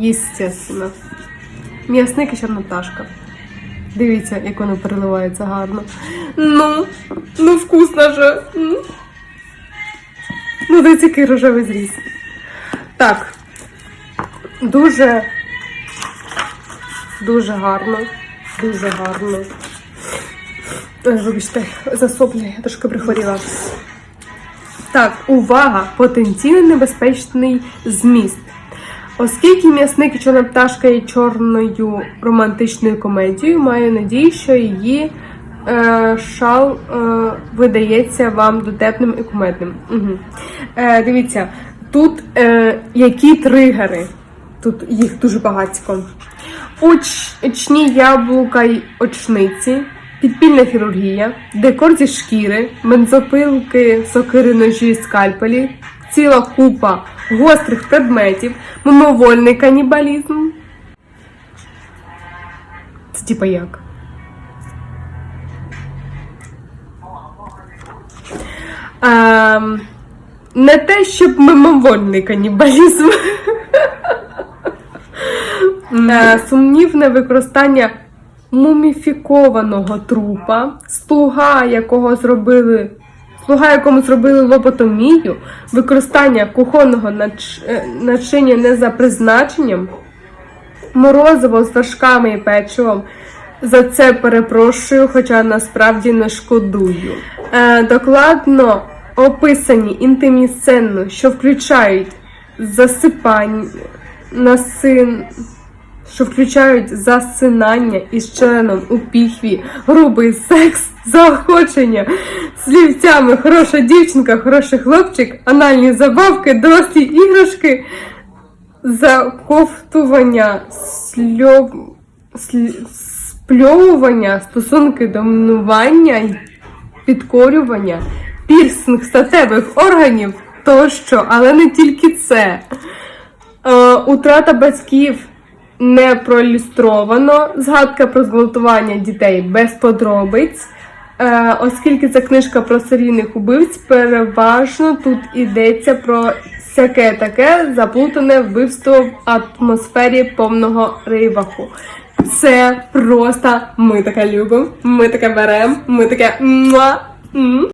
Єстественно. М'ясник і чорна пташка. Дивіться, як воно переливається гарно. Ну, ну вкусно же. Ну, дивіться, який рожевий зріз. Так. Дуже, дуже гарно. Дуже гарно. Ой, Вибачте, за я трошки прихворіла. Так, увага! Потенційно небезпечний зміст. Оскільки м'ясник і чорна пташка є чорною романтичною комедією, маю надію, що її е, шал е, видається вам дотепним і кумедним. Угу. Е, дивіться, тут е, які тригери. Тут їх дуже багатько. Оч, очні яблука й очниці, підпільна хірургія, декор зі шкіри, бензопилки, сокири, ножі, скальпелі, ціла купа гострих предметів, мимовольний канібалізм. Це типа як? Ем, не те, щоб мимовольний канібалізм. Е, Сумнівне використання муміфікованого трупа, слуга, якого зробили. Слуга, якому зробили лоботомію, використання кухонного нач... е, начиння не за призначенням, морозиво з вершками і печивом. За це перепрошую, хоча насправді не шкодую. Е, докладно описані інтимні сцени, що включають засипання, насин, що включають засинання із членом у піхві, грубий секс, заохочення, слівцями хороша дівчинка, хороший хлопчик, анальні забавки, дорослі іграшки, заковтування, сльов... слі... спльовування, стосунки домінування, підкорювання, пірсинг статевих органів тощо, але не тільки це. Е, утрата батьків не проілюстровано. Згадка про зґвалтування дітей без подробиць. Е, оскільки це книжка про серійних убивць, переважно тут йдеться про всяке таке заплутане вбивство в атмосфері повного рейваху. Це просто ми таке любимо, ми таке беремо, ми таке муа.